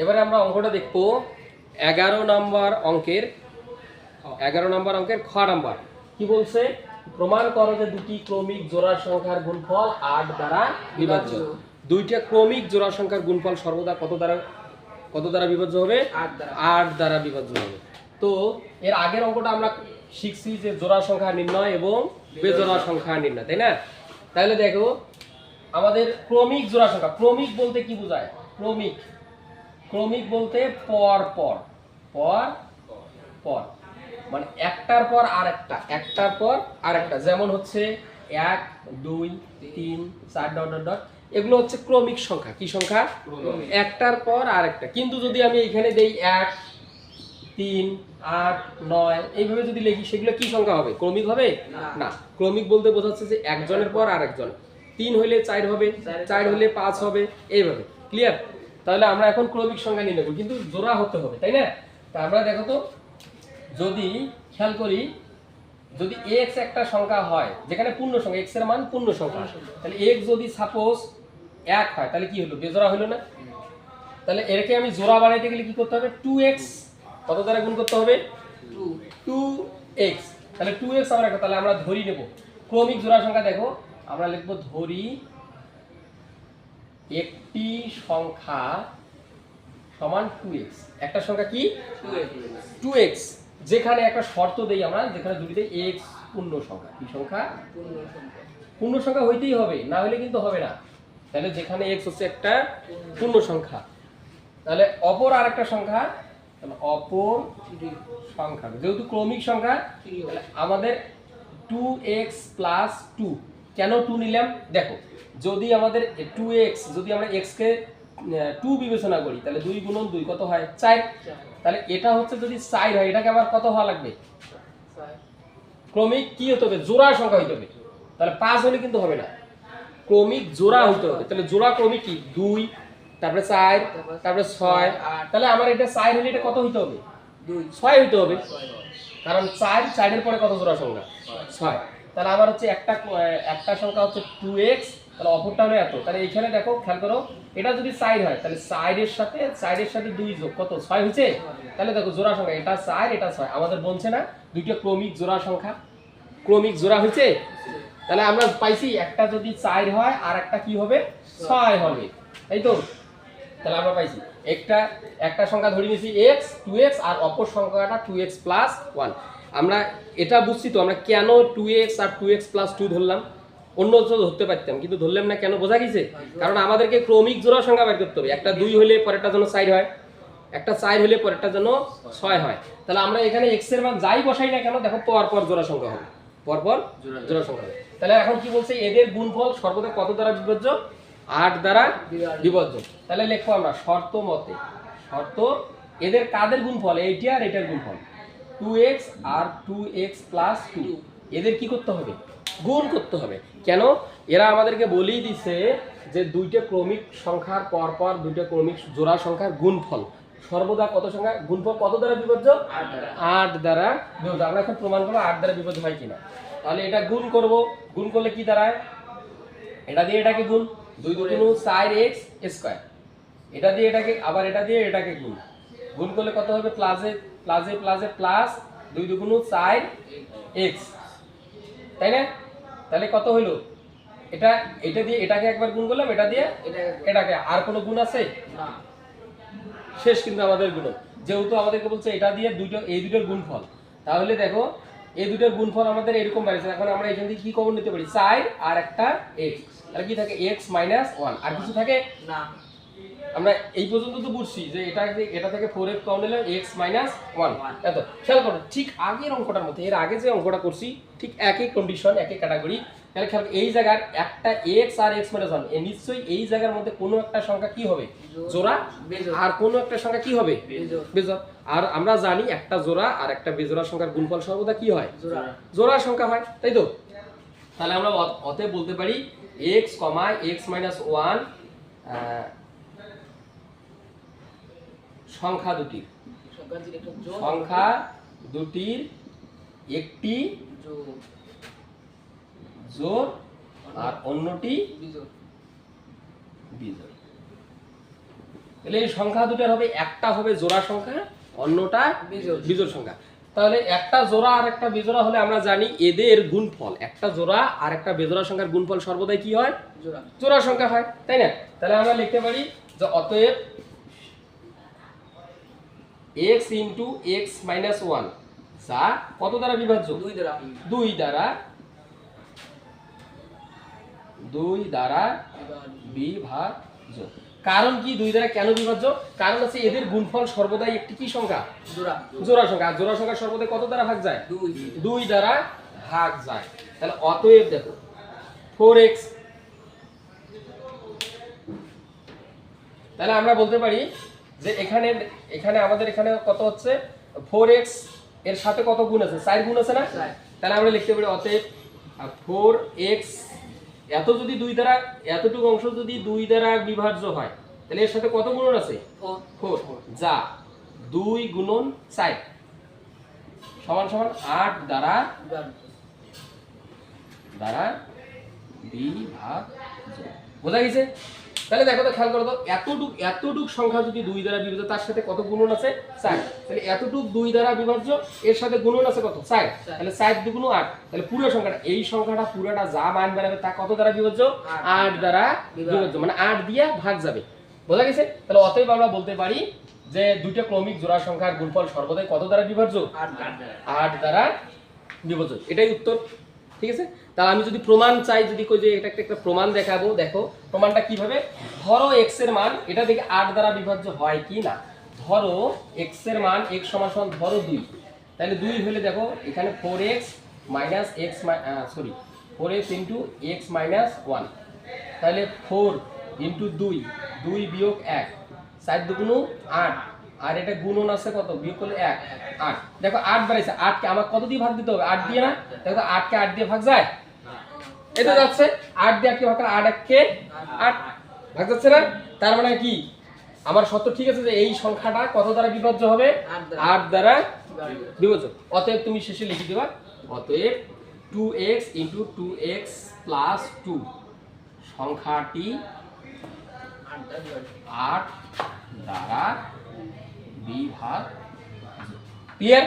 এবারে আমরা অঙ্কটা দেখব। এগারো নম্বর অঙ্কের এগারো নম্বর অঙ্কের খ নাম্বার। কি বলছে? প্রমাণ করো যে দুটি ক্রমিক জোড়া সংখ্যার গুণফল আট দ্বারা বিভাজ্য। দুইটা ক্রমিক জোড়া সংখ্যার গুণফল সর্বদা কত দ্বারা কত দ্বারা বিভাজ্য হবে? আট দ্বারা। বিভাজ্য হবে। তো এর আগের অঙ্কটা আমরা শিখছি যে জোড়া সংখ্যা নির্ণয় এবং বেজোড়া। সংখ্যা নির্ণয় তাই না? তাহলে দেখো আমাদের ক্রমিক জোড়া সংখ্যা ক্রমিক বলতে কি বোঝায়? ক্রমিক। ক্রমিক বলতে পর পর। পর পর। মানে একটার পর আরেকটা একটার পর আরেকটা। যেমন হচ্ছে এক দুই তিন চার ডট ডট ডট। এগুলো হচ্ছে ক্রমিক সংখ্যা। কি সংখ্যা? একটার পর আরেকটা। কিন্তু যদি আমি এখানে দেই এক তিন আট নয় এইভাবে যদি লিখি সেগুলো কি সংখ্যা হবে? ক্রমিক হবে? না। না। ক্রমিক বলতে বোঝাচ্ছে যে একজনের পর আরেকজন। তিন হইলে চার হবে চার হইলে পাঁচ হবে এইভাবে। ক্লিয়ার তাহলে আমরা এখন ক্রমিক সংখ্যা নিয়ে নেব কিন্তু জোড়া হতে হবে, তাই না? তা আমরা দেখো তো, যদি খেয়াল করি, যদি এক্স একটা সংখ্যা হয়, যেখানে পূর্ণ সংখ্যা এক্সের মান পূর্ণ সংখ্যা তাহলে এক্স যদি সাপোজ এক হয়, তাহলে কি হলো? বেজোড়া হলো না? তাহলে এরকে আমি জোড়া বানাইতে গেলে কি করতে হবে? টু এক্স কত দ্বারা গুণ করতে হবে? টু এক্স তাহলে টু এক্স আমরা তাহলে আমরা ধরি নেব। ক্রমিক জোড়া সংখ্যা দেখো, আমরা লিখব ধরি একটি সংখ্যা সমান টু এক্স একটা সংখ্যা কি? টু এক্স যেখানে একটা শর্ত দেই আমরা যেখানে দুটিতে এক্স পূর্ণ সংখ্যা। কি সংখ্যা? পূর্ণ সংখ্যা। হইতেই হবে না হলে কিন্তু হবে না। তাহলে যেখানে এক্স হচ্ছে একটা পূর্ণ সংখ্যা। তাহলে অপর আরেকটা সংখ্যা তাহলে অপর সংখ্যা। যেহেতু ক্রমিক সংখ্যা আমাদের টু এক্স প্লাস টু কেন টু নিলাম? দেখো যদি আমাদের টু এক্স যদি আমরা এক্সকে টু বিবেচনা করি তাহলে দুই গুণন দুই কত হয়? চার। তাহলে এটা হচ্ছে যদি চার হয় এটাকে আবার কত হওয়া লাগবে? ক্রমিক কি হতে হবে? জোড়া সংখ্যা হইতে হবে। তাহলে পাঁচ হলে কিন্তু হবে না। ক্রমিক জোড়া হইতে হবে। তাহলে জোড়া ক্রমিক কি? দুই তারপরে চার তারপরে ছয়। তাহলে আমার এটা চার হলে এটা কত হইতে হবে? দুই। ছয় হইতে হবে। কারণ চার চারের পরে কত জোড়া সংখ্যা? ছয়। তাহলে আমার হচ্ছে একটা একটা সংখ্যা হচ্ছে টু এক্স তাহলে অপরটা হলো এত। তাহলে এখানে দেখো, খেয়াল করো, এটা যদি সাইড হয়, তাহলে চারের সাথে চারের সাথে দুই যোগ, কত? ছয় হয়েছে? তাহলে দেখো, জোড়া সংখ্যা, এটা চার এটা ছয়। আমাদের বলছে না, দুইটা ক্রমিক জোড়া সংখ্যা। ক্রমিক জোড়া হয়েছে? তাহলে আমরা পাইছি, একটা যদি চার হয়, আর একটা কি হবে? ছয় হবে। তাই তো? তাহলে আমরা পাইছি। একটা একটা সংখ্যা ধরে নিয়েছি এক্স টু এক্স আর অপর সংখ্যাটা টু এক্স প্লাস ওয়ান আমরা এটা বুঝছি তো আমরা কেন টু এক্স আর টু এক্স প্লাস টু ধরলাম? অন্য ধরতে পারতাম কিন্তু ধরলাম না কেন? বোঝা গেছে? কারণ আমাদেরকে ক্রমিক জোড়া সংখ্যা বের করতে হবে। একটা দুই হলে পরেরটা জন্য চার হয় একটা চার হলে পরেরটা জন্য ছয় হয়। তাহলে আমরা এখানে এক্সের মান যাই বসাই না কেন দেখো পর পর জোড়া সংখ্যা হবে। পরপর পর জোড়া সংখ্যা। হবে। তাহলে এখন কি বলছে? এদের গুণফল সর্বদা কত দ্বারা বিভাজ্য? আট দ্বারা। বিভাজ্য। তাহলে লিখব আমরা শর্ত মতে শর্ত এদের কাদের গুণফল? এইটি আর এটার গুণফল। টু এক্স আর টু এক্স প্লাস টু এদের কি করতে হবে? গুণ করতে হবে। কেন? এরা আমাদেরকে বলেই দিছে যে দুইটা ক্রমিক সংখ্যার পর পর দুইটা ক্রমিক জোড়া সংখ্যার গুণফল। সর্বদা কত সংখ্যা? গুণফল কত দ্বারা বিভাজ্য? আট দ্বারা। আট দ্বারা বিভাজ্য। আমরা এখন প্রমাণ করব আট দ্বারা বিভাজ্য হয় কিনা। তাহলে এটা গুণ করব। গুণ করলে কি দাঁড়ায়? এটা দিয়ে এটাকে গুণ। দুই দুগুণ চার এক্স স্কোয়ার। এটা দিয়ে এটাকে আবার এটা দিয়ে এটাকে গুণ। গুণ করলে কত হবে? প্লাসে প্লাসে প্লাসে প্লাস দুই দুগুণ চার এক্স। তাই না? তাহলে কত হইল? এটা এটা দিয়ে এটাকে একবার গুণ করলাম এটা দিয়ে এটা এটাকে আর কোনো গুণ আছে? না। শেষ কিন্তু আমাদের গুণ যেহেতু আমাদেরকে বলছে এটা দিয়ে দুটো এই দুটোর গুণফল। তাহলে দেখো এই দুটোর গুণফল আমাদের এরকম বাড়িছে এখন আমরা এখান থেকে কি কমন নিতে পারি? চার আর একটা এক্স। তাহলে কি থাকে? X minus one. আর কিছু থাকে? না। আমরা এই পর্যন্ত তো বুঝছি যে এটা এটা থেকে ফোর এক্স কমন নিলে এক্স মাইনাস ওয়ান এত খেয়াল করো ঠিক আগের অঙ্কটার মধ্যে এর আগে যে অঙ্কটা করছি ঠিক একই কন্ডিশন একই ক্যাটাগরি তাহলে খেয়াল এই জায়গার একটা এক্স আর এক্স মাইনাস ওয়ান নিশ্চয়ই এই জায়গার মধ্যে কোনো একটা সংখ্যা কি হবে? জোড়া। আর কোনো একটা সংখ্যা কি হবে? বেজোড়। বেজোড়। আর আমরা জানি একটা জোড়া আর একটা বেজোড়া সংখ্যার গুণফল সর্বদা কি হয়? জোড়া। সংখ্যা হয় তাই তো? তাহলে আমরা অত- অতএব বলতে পারি x comma x minus one সংখ্যা দুটির। সংখ্যা দুটির একটি জোড় আর অন্যটি বিজোড়। তাহলে এই সংখ্যা দুটার হবে একটা হবে জোড়া সংখ্যা অন্যটা বিজোড়। বিজোড় সংখ্যা। তাহলে একটা জোড়া আর একটা বেজোড়া হলে আমরা জানি এদের গুণফল। একটা জোড়া আর একটা বেজোড়া সংখ্যার গুণফল সর্বদাই কি হয়? জোড়া। জোড়া সংখ্যা হয় তাই না? তাহলে আমরা লিখতে পারি যে অতএব x into x minus one যা কত দ্বারা বিভাজ্য? দুই দ্বারা। দুই দ্বারা দুই দ্বারা বিভাজ্য। কারণ কি দুই দ্বারা কেন বিভাজ্য? কারণ আছে এদের গুণফল সর্বদাই একটি কি সংখ্যা? জোড়া। সংখ্যা। আর জোড়া সংখ্যা সর্বদাই কত দ্বারা ভাগ যায়? দুই। দুই দ্বারা ভাগ যায়। তাহলে অতএব দেখো ফোর এক্স তাহলে আমরা বলতে পারি যে এখানে এখানে আমাদের এখানে কত হচ্ছে? ফোর এক্সের সাথে কত গুণ আছে? চার গুণ আছে না? তাহলে আমরা লিখতে পারি অতএব ফোর এক্স এত যদি দুই দ্বারা এতটুকু অংশ যদি দুই দ্বারা বিভাজ্য হয় তাহলে এর সাথে কত গুণন আছে? ফোর যা দুই গুণন চার। সমান সমান আট দ্বারা দ্বারা বিভাগ বোঝা গেছে? তাহলে দেখো তো খেয়াল করো তো এতটুক এতটুক সংখ্যা যদি দুই দ্বারা বিভাজ্য তার সাথে কত গুণন আছে? চার। তাহলে এতটুক দুই দ্বারা বিভাজ্য এর সাথে গুণন আছে কত? চার। তাহলে চার দুগুণ আট। তাহলে পুরো সংখ্যাটা এই সংখ্যাটা পুরোটা যা মান বেরাবে তা কত দ্বারা বিভাজ্য আট। দ্বারা বিভাজ্য মানে আট দিয়ে ভাগ যাবে। বোঝা গেছে? তাহলে অতএব আমরা বলতে পারি যে দুইটা ক্রমিক জোড়া সংখ্যার গুণফল সর্বদাই কত দ্বারা বিভাজ্য আট দ্বারা। বিভাজন এটাই উত্তর। ঠিক আছে? তাহলে আমি যদি প্রমাণ চাই, যদি কই যে এটা একটা প্রমাণ দেখাবো, দেখো, প্রমাণটা কীভাবে? ধরো এক্সের মান, এটা দেখে আট দ্বারা বিভাজ্য হয় কি না? ধরো এক্সের মান এক্স সমান সমান ধরো দুই। তাহলে দুই হলে দেখো, এখানে four x minus x sorry four x into x minus one তাহলে ফোর ইন্টু দুই দুই বিয়োগ এক, চার দুগুণ আট। আর এটা গুণন আছে কত? বিয়োগ করলে এক, আট। দেখো, আট বাড়াইছে, আটকে আমার কত দিয়ে ভাগ দিতে হবে? আট দিয়ে না? দেখো তো আটকে আট দিয়ে ভাগ যায়? এটা যাচ্ছে আট দিয়ে আটকে ভাগ আট এককে আট। ভাগ যাচ্ছে না? তার মানে কি? আমার সত্য ঠিক আছে যে এই সংখ্যাটা কত দ্বারা বিভাজ্য হবে? আট দ্বারা। বিভাজ্য। অতএব তুমি শেষে লিখে দেবা। অতএব two x into two x plus two সংখ্যাটি আট দ্বারা বিভাগ ক্লিয়ার